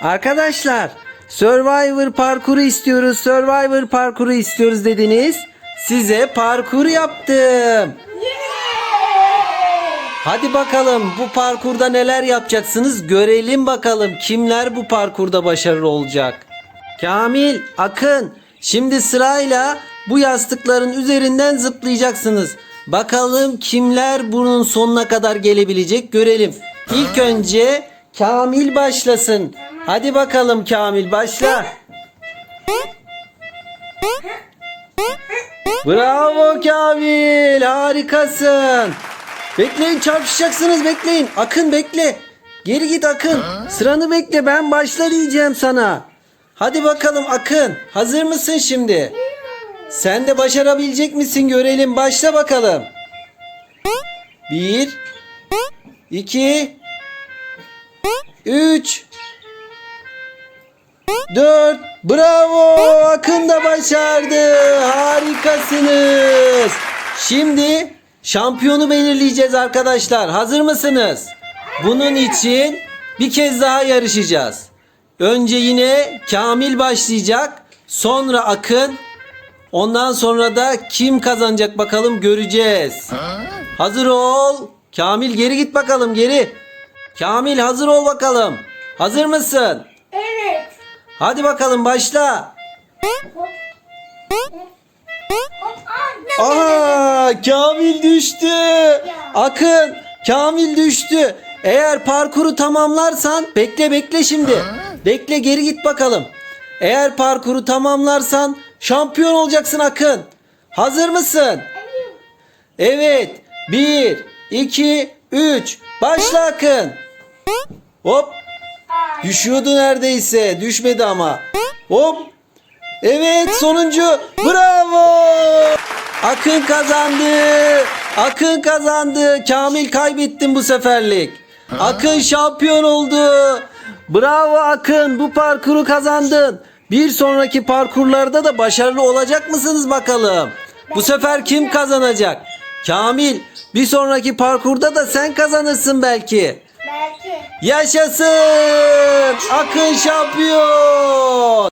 Arkadaşlar Survivor parkuru istiyoruz, Survivor parkuru istiyoruz dediniz. Size parkur yaptım. Hadi bakalım bu parkurda neler yapacaksınız görelim bakalım kimler bu parkurda başarılı olacak. Kamil, Akın şimdi sırayla bu yastıkların üzerinden zıplayacaksınız. Bakalım kimler bunun sonuna kadar gelebilecek görelim. İlk önce Kamil başlasın. Hadi bakalım Kamil başla. Bravo Kamil harikasın. Bekleyin çarpışacaksınız bekleyin. Akın bekle. Geri git Akın. Sıranı bekle ben başla diyeceğim sana. Hadi bakalım Akın. Hazır mısın şimdi? Sen de başarabilecek misin görelim. Başla bakalım. Bir. iki, Üç. Dört. Bravo. Akın da başardı. Harikasınız. Şimdi şampiyonu belirleyeceğiz arkadaşlar. Hazır mısınız? Bunun için bir kez daha yarışacağız. Önce yine Kamil başlayacak. Sonra Akın. Ondan sonra da kim kazanacak bakalım göreceğiz. Hazır ol. Kamil geri git bakalım geri. Kamil hazır ol bakalım. Hazır mısın? Hadi bakalım başla. Aha Kamil düştü. Akın Kamil düştü. Eğer parkuru tamamlarsan bekle bekle şimdi. Bekle geri git bakalım. Eğer parkuru tamamlarsan şampiyon olacaksın Akın. Hazır mısın? Evet. 1 2 3 Başla Akın. Hop. Düşüyordu neredeyse. Düşmedi ama. Hop. Evet sonuncu. Bravo. Akın kazandı. Akın kazandı. Kamil kaybettin bu seferlik. Akın şampiyon oldu. Bravo Akın bu parkuru kazandın. Bir sonraki parkurlarda da başarılı olacak mısınız bakalım? Bu sefer kim kazanacak? Kamil bir sonraki parkurda da sen kazanırsın belki. Belki. Yaşasın! Akın şampiyon!